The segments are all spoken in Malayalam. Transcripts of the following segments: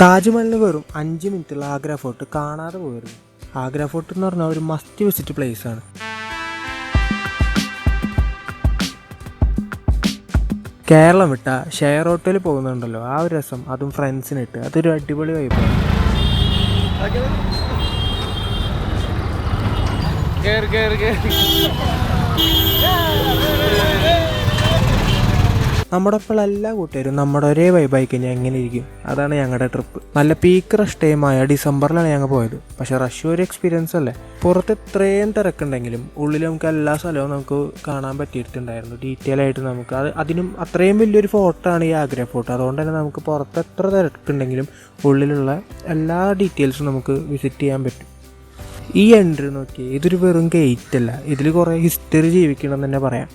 താജ്മഹലിന് വെറും അഞ്ച് മിനിറ്റുള്ള ആഗ്ര ഫോർട്ട് കാണാതെ പോയിരുന്നു. ആഗ്ര ഫോർട്ട് എന്ന് പറഞ്ഞാൽ ഒരു മസ്റ്റ് വിസിറ്റ് പ്ലേസ് ആണ്. കേരളം വിട്ട ഷെയർ ഓട്ടോയിൽ പോകുന്നുണ്ടല്ലോ. ആ ഒരു രസം അതും ഫ്രണ്ട്സിനിട്ട് അതൊരു അടിപൊളി വൈബാണ് കേറി കേറി കേറി. നമ്മുടെ എല്ലാ കൂട്ടുകാരും നമ്മുടെ ഒരേ വൈബായി കഴിഞ്ഞാൽ എങ്ങനെ ഇരിക്കും? അതാണ് ഞങ്ങളുടെ ട്രിപ്പ് നല്ല പീക്ക് റഷ് ടൈമായ ഡിസംബറിലാണ് ഞങ്ങൾ പോയത്. പക്ഷെ റഷ് ഒരു എക്സ്പീരിയൻസ് അല്ലേ? പുറത്ത് ഇത്രയും തിരക്കുണ്ടെങ്കിലും ഉള്ളിൽ നമുക്ക് എല്ലാ സ്ഥലവും നമുക്ക് കാണാൻ പറ്റിയിട്ടുണ്ടായിരുന്നു. ഡീറ്റെയിൽ ആയിട്ട് നമുക്ക് അത് അതിനും അത്രയും വലിയൊരു ഫോട്ടോ ആണ് ഈ ആഗ്ര ഫോട്ടോ അതുകൊണ്ട് തന്നെ നമുക്ക് പുറത്ത് എത്ര തിരക്കുണ്ടെങ്കിലും ഉള്ളിലുള്ള എല്ലാ ഡീറ്റെയിൽസും നമുക്ക് വിസിറ്റ് ചെയ്യാൻ പറ്റും. ഈ എൻട്രി നോക്കി ഇതൊരു വെറും ഗേറ്റ് അല്ല. ഇതിൽ കുറേ ഹിസ്റ്ററി ജീവിക്കണം എന്ന് തന്നെ പറയാം.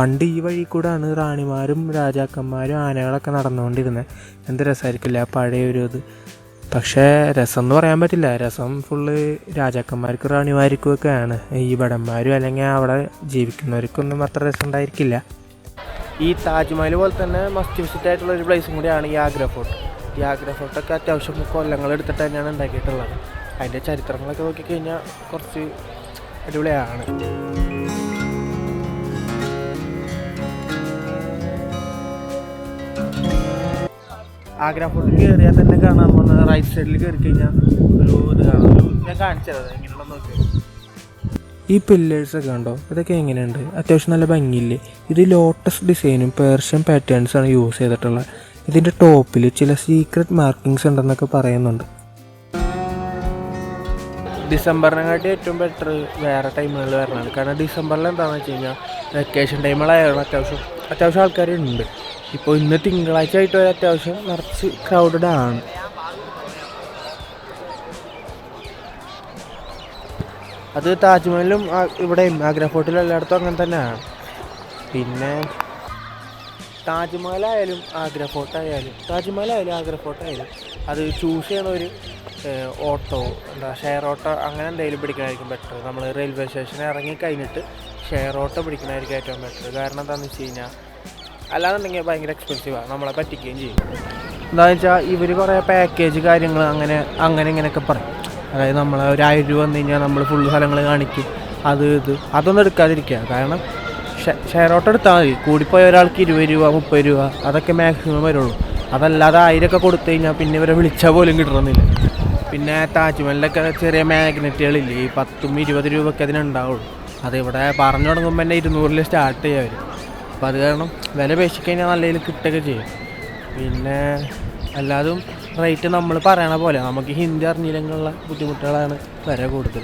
പണ്ട് ഈ വഴി കൂടാണ് റാണിമാരും രാജാക്കന്മാരും ആനകളൊക്കെ നടന്നുകൊണ്ടിരുന്നത് എന്ത് രസമായിരിക്കില്ല പഴയ ഒരു ഇത്. പക്ഷേ രസം എന്ന് പറയാൻ പറ്റില്ല. രസം ഫുള്ള് രാജാക്കന്മാർക്കും റാണിമാർക്കും ഒക്കെയാണ് ഈ ഭടന്മാരും അല്ലെങ്കിൽ അവിടെ ജീവിക്കുന്നവർക്കൊന്നും അത്ര രസം ഉണ്ടായിരിക്കില്ല ഈ താജ്മഹൽ പോലെ തന്നെ മസ്റ്റ് വിസിറ്റ് ആയിട്ടുള്ള ഒരു പ്ലേസും കൂടിയാണ് ഈ ആഗ്ര ഫോർട്ട് ഈ ആഗ്ര ഫോർട്ടൊക്കെ അത്യാവശ്യം കൊല്ലങ്ങൾ എടുത്തിട്ട് തന്നെയാണ് ഉണ്ടാക്കിയിട്ടുള്ളത്. അതിന്റെ ചരിത്രങ്ങളൊക്കെ നോക്കിക്കഴിഞ്ഞാൽ കുറച്ച് അടിപൊളിയാണ്. ആഗ്ര ഫോർട്ട് കയറിയാൽ തന്നെ കാണാൻ പോകുന്നത്. റൈറ്റ് സൈഡിൽ കയറി കഴിഞ്ഞാൽ ഒരു ഇത് കാണാം. ഞാൻ കാണിച്ചത് എങ്ങനെയുള്ള നോക്കി. ഈ പില്ലേഴ്സ് ഒക്കെ കണ്ടോ? ഇതൊക്കെ എങ്ങനെയുണ്ട്? അത്യാവശ്യം നല്ല ഭംഗിയില്ലേ? ഇത് ലോട്ടസ് ഡിസൈനും പേർഷ്യൻ പാറ്റേൺസ് ആണ് യൂസ് ചെയ്തിട്ടുള്ളത്. ഇതിന്റെ ടോപ്പിൽ ചില സീക്രട്ട് മാർക്കിങ്സ് ഉണ്ടെന്നൊക്കെ പറയുന്നുണ്ട്. ഡിസംബറിനെക്കാട്ടി ഏറ്റവും ബെറ്റർ വേറെ ടൈമുകളിൽ വരണമാണ് കാരണം ഡിസംബറിൽ എന്താണെന്ന് വെച്ച് കഴിഞ്ഞാൽ വെക്കേഷൻ ടൈമുകളായാലും അത്യാവശ്യം അത്യാവശ്യം ആൾക്കാരുണ്ട്. ഇപ്പോൾ ഇന്ന് തിങ്കളാഴ്ച ആയിട്ട് വരെ അത്യാവശ്യം നിറച്ച് ക്രൗഡഡ് ആണ്. അത് താജ്മഹലും ഇവിടെയും ആഗ്ര ഫോർട്ടിലും എല്ലായിടത്തും അങ്ങനെ തന്നെയാണ്. പിന്നെ താജ്മഹലായാലും ആഗ്ര ഫോർട്ടായാലും താജ്മഹലായാലും ആഗ്ര ഫോർട്ടായാലും അത് ചൂസ് ചെയ്യണ ഒരു ഓട്ടോ എന്താ ഷെയർ ഓട്ടോ അങ്ങനെ എന്തെങ്കിലും പിടിക്കണമായിരിക്കും ബെറ്റർ നമ്മൾ റെയിൽവേ സ്റ്റേഷനിൽ ഇറങ്ങി കഴിഞ്ഞിട്ട് ഷെയർ ഓട്ടോ പിടിക്കണമായിരിക്കും ഏറ്റവും ബെറ്റർ കാരണം എന്താണെന്ന് വെച്ച് കഴിഞ്ഞാൽ അല്ലാന്നുണ്ടെങ്കിൽ ഭയങ്കര എക്സ്പെൻസീവാണ് നമ്മളെ പറ്റിക്കുകയും ചെയ്യും. എന്താണെന്ന് വെച്ചാൽ ഇവർ കുറേ പാക്കേജ് കാര്യങ്ങൾ അങ്ങനെ അങ്ങനെ ഇങ്ങനെയൊക്കെ പറയും. അതായത് നമ്മൾ ഒരു ആയിരം രൂപ വന്നു കഴിഞ്ഞാൽ നമ്മൾ ഫുൾ സ്ഥലങ്ങൾ കാണിക്കും. അത് ഇത്. അതൊന്നും എടുക്കാതിരിക്കുക. കാരണം ഷെയർ ഓട്ടോ എടുത്താൽ മതി. കൂടിപ്പോയ ഒരാൾക്ക് ഇരുപത് രൂപ മുപ്പത് രൂപ അതൊക്കെ മാക്സിമം വരുള്ളൂ. അതല്ലാതെ ആയിരമൊക്കെ കൊടുത്തു കഴിഞ്ഞാൽ പിന്നെ ഇവരെ വിളിച്ചാൽ പോലും കിട്ടണമെന്നില്ല പിന്നെ താജ്മഹലിലൊക്കെ ചെറിയ മാഗ്നറ്റുകളില്ലേ ഈ പത്തും ഇരുപത് രൂപയ്ക്ക് അതിനുണ്ടാവുള്ളൂ. അതിവിടെ പറഞ്ഞു തുടങ്ങുമ്പോൾ തന്നെ ഇരുന്നൂറിൽ സ്റ്റാർട്ട് ചെയ്യുക അവർ അപ്പോൾ അത് കാരണം വില പേശിക്കഴിഞ്ഞാൽ നല്ല രീതിയിൽ കിട്ടുകയൊക്കെ ചെയ്യും. പിന്നെ അല്ലാതും റേറ്റ് നമ്മൾ പറയണ പോലെ നമുക്ക് ഹിന്ദി അറിഞ്ഞില്ലെങ്കിലുള്ള ബുദ്ധിമുട്ടുകളാണ് വില കൂടുതൽ.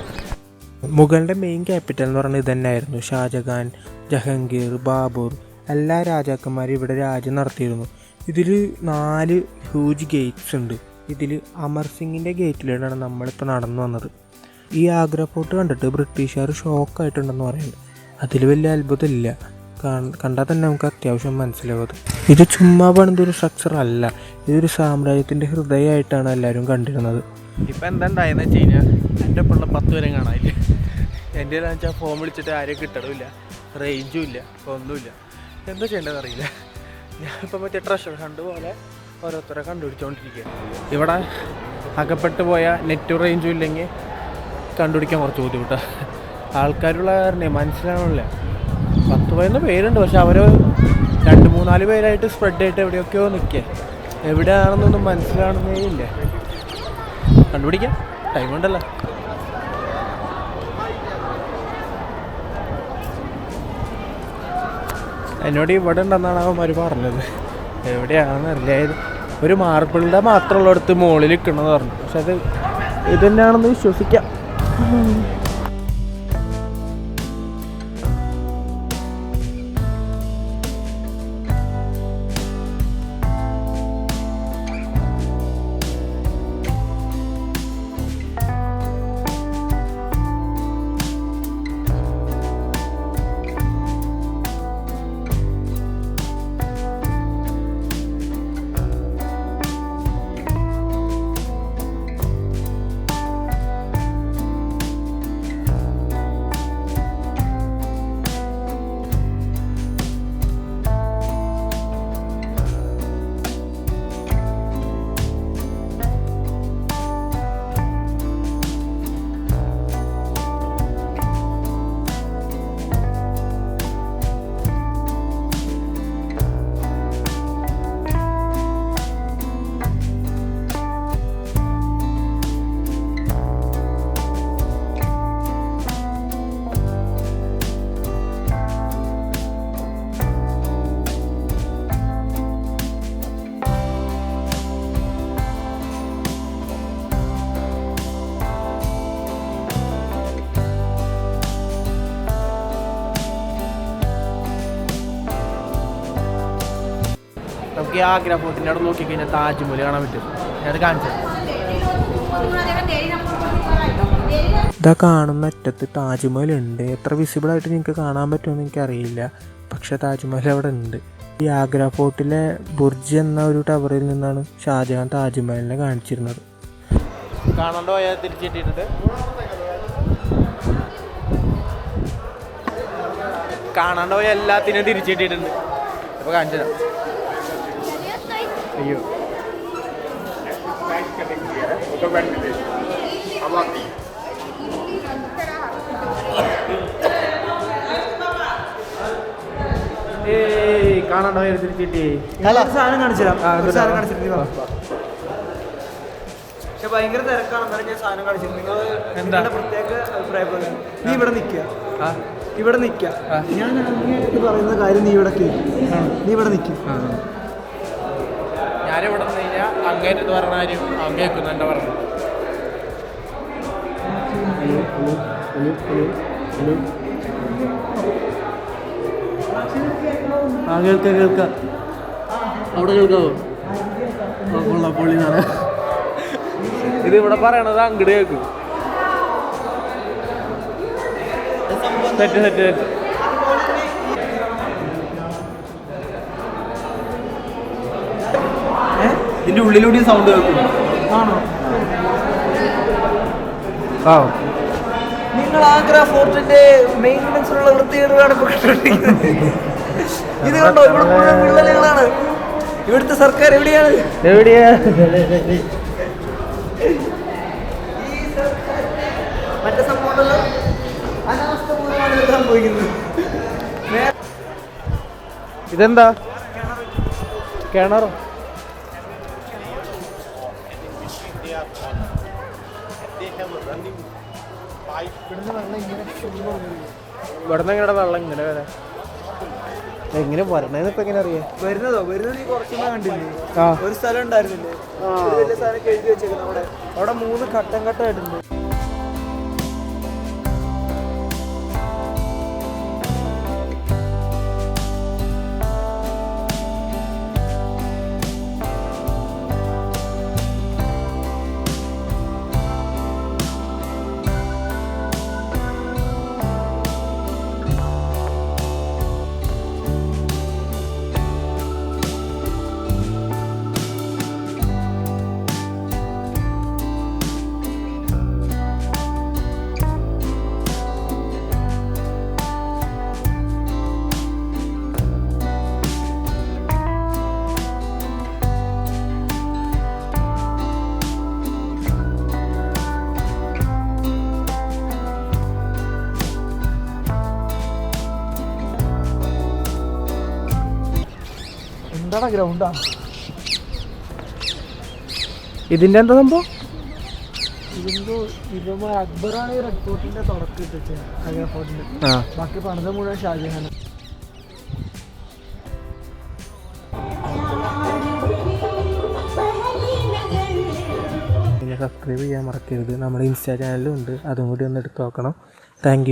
മുഗളിന്റെ മെയിൻ ക്യാപിറ്റൽ എന്ന് പറയുന്നത് ഇത് തന്നെയായിരുന്നു ഷാജഹാൻ ജഹംഗീർ ബാബൂർ എല്ലാ രാജാക്കന്മാരും ഇവിടെ രാജ്യം നടത്തിയിരുന്നു. ഇതിൽ നാല് ഹ്യൂജ് ഗേറ്റ്സ് ഉണ്ട്. ഇതിൽ അമർ സിംഗിന്റെ ഗേറ്റിലൂടെയാണ് നമ്മളിപ്പോൾ നടന്നു വന്നത്. ഈ ആഗ്ര ഫോർട്ട് കണ്ടിട്ട് ബ്രിട്ടീഷുകാർ ഷോക്കായിട്ടുണ്ടെന്ന് പറയുന്നത് അതിൽ വലിയ അത്ഭുതമില്ല. കണ്ടാൽ തന്നെ നമുക്ക് അത്യാവശ്യം മനസ്സിലാവും ഇത് ചുമ്മാ പണിതൊരു സ്ട്രക്ചർ അല്ല. ഇതൊരു സാമ്രാജ്യത്തിന്റെ ഹൃദയമായിട്ടാണ് എല്ലാവരും കണ്ടിരുന്നത്. ഇപ്പം എന്താ ഉണ്ടായെന്ന് വെച്ച് കഴിഞ്ഞാൽ എന്റെ പിള്ള പത്ത് വരെ കാണാനില്ല എന്റെ വെച്ചാൽ ഫോൺ വിളിച്ചിട്ട് ആരെയും കിട്ടണമില്ല റേഞ്ചും ഇല്ല ഒന്നുമില്ല എന്താ ചെയ്യേണ്ടതെന്ന് അറിയില്ല. ഞാനിപ്പോൾ മറ്റേ ട്രഷർ ഹണ്ട് പോലെ ഓരോരുത്തരെ കണ്ടുപിടിച്ചുകൊണ്ടിരിക്കുക ഇവിടെ അകപ്പെട്ട് പോയ നെറ്റ് റേഞ്ചും ഇല്ലെങ്കിൽ കണ്ടുപിടിക്കാൻ കുറച്ച് ബുദ്ധിമുട്ടാണ് ആൾക്കാരുള്ള കാരണേ മനസ്സിലാവണില്ല. പതിനൊന്ന് പേരുണ്ട് പക്ഷെ അവർ രണ്ട് മൂന്നാൽ പേരായിട്ട് സ്പ്രെഡ് ആയിട്ട് എവിടെയൊക്കെയോ നിൽക്കുക എവിടെയാണെന്നൊന്നും മനസ്സിലാണെന്നേ ഇല്ല. കണ്ടുപിടിക്കാം. ടൈം ഉണ്ടല്ലോ. എന്നോട് ഇവിടെ ഉണ്ടെന്നാണ് അവന്മാർ പറഞ്ഞത്. എവിടെയാണെന്ന് അറിയില്ല. ഒരു മാർബിളിന്റെ മാത്രമുള്ളടുത്ത് മുകളിൽ നിൽക്കണമെന്ന് പറഞ്ഞു പക്ഷെ അത് ഇത് തന്നെയാണെന്ന് വിശ്വസിക്കാം. നമുക്ക് ആ ആഗ്ര ഫോർട്ടിന്റെ അവിടെ നോക്കി കഴിഞ്ഞാൽ താജ്മഹൽ കാണാൻ പറ്റും. ഞാനത് കാണിച്ചത് ഇതാ കാണുന്ന അറ്റത്ത് താജ്മഹൽ ഉണ്ട്. എത്ര വിസിബിൾ ആയിട്ട് നിങ്ങൾക്ക് കാണാൻ പറ്റുമെന്ന് എനിക്കറിയില്ല. പക്ഷെ താജ്മഹൽ അവിടെ ഉണ്ട്. ഈ ആഗ്ര ഫോർട്ടിലെ ബുർജ് എന്ന ഒരു ടവറിൽ നിന്നാണ് ഷാജഹാൻ താജ്മഹലിനെ കാണിച്ചിരുന്നത്. കാണാണ്ട് പോയാൽ തിരിച്ചിട്ടിട്ടുണ്ട് കാണാണ്ട് പോയ എല്ലാത്തിനും തിരിച്ചിട്ടിട്ടുണ്ട് അപ്പോൾ കാണിച്ചു അയ്യോ. കാണാണ്ട് തിരിച്ചിട്ടി സാധനം കാണിച്ചുതരാം. സാധനം. പക്ഷെ ഭയങ്കര തിരക്കാണ്. എന്നാലും ഞാൻ സാധനം കാണിച്ചിരുന്നു നിങ്ങൾ എന്താ? പ്രത്യേക നീ ഇവിടെ നിൽക്കുക. ആ. ഇവിടെ നിൽക്കുക. ഞാൻ പറയുന്ന കാര്യം നീ ഇവിടെ കേൾക്കും. നീ ഇവിടെ നിൽക്കും. ഞാനിവിടെ നിന്ന് കഴിഞ്ഞാൽ അങ്ങേറ്റത്ത് പറഞ്ഞ കാര്യം അങ്ങേക്കുന്നു എന്റെ പറഞ്ഞു. ആ കേൾക്ക കേൾക്ക. അവിടെ കേൾക്കാവോ? കൊള്ളാം പൊള്ളി നാളെ ഇത് ഇവിടെ പറയണത് അങ്ങോട്ട് കേൾക്കും. തെറ്റ് തെറ്റ് സെറ്റ് ഇതിന്റെ ഉള്ളിലൂടെ സൗണ്ട് കേൾക്കും. ആണോ? ആ. നിങ്ങൾ ആഗ്ര ഫോർട്ടിന്റെ മെയിന്റനൻസിനുള്ള വൃത്തികേടുകളാണ് ഇത് കണ്ടോ? ഇവിടെ മുഴുവൻ വിള്ളലുകളാണ്. ഇവിടുത്തെ സർക്കാർ എവിടെയാണ്? എവിടെയാ? ഈ സർക്കാർ മറ്റേ സംഭവം ഉണ്ടല്ലോ? അനാവസ്ഥ മൂലമാണ് സംഭവിക്കുന്നത്. ഇതെന്താ? കിണറോ ഇവിടുന്ന് എങ്ങനെ വെള്ളം ഇങ്ങനെ വരാം? എങ്ങനെ വരണേന്ന് ഇപ്പൊ എങ്ങനെ അറിയാം? വരുന്നതോ? വരുന്നത് നീ കുറച്ചുമ്പോ കണ്ടില്ലേ? ഒരു സ്ഥലം ഉണ്ടായിരുന്നില്ലേ? സ്ഥലം വലിയ സാധനം എഴുതി വെച്ചേക്കുന്നത് അവിടെ. അവിടെ മൂന്ന് ഘട്ടം ഘട്ടമായിട്ടുണ്ട് ഗ്രൗണ്ടാണ് ഇതിന്റെ എന്താ സംഭവം? അക്ബറാണ് ഈ റെഡ് ഫോർട്ടിന്റെ തുടക്കം ഇട്ടിട്ട് ആഗ്ര ഫോർട്ടിന്റെ ബാക്കി പണിത് മുഴുവൻ ഷാജഹാൻ സബ്സ്ക്രൈബ് ചെയ്യാൻ മറക്കരുത്. നമ്മുടെ ഇൻസ്റ്റാ ചാനലും ഉണ്ട്. അതും കൂടി ഒന്ന് എടുത്ത് നോക്കണം. താങ്ക്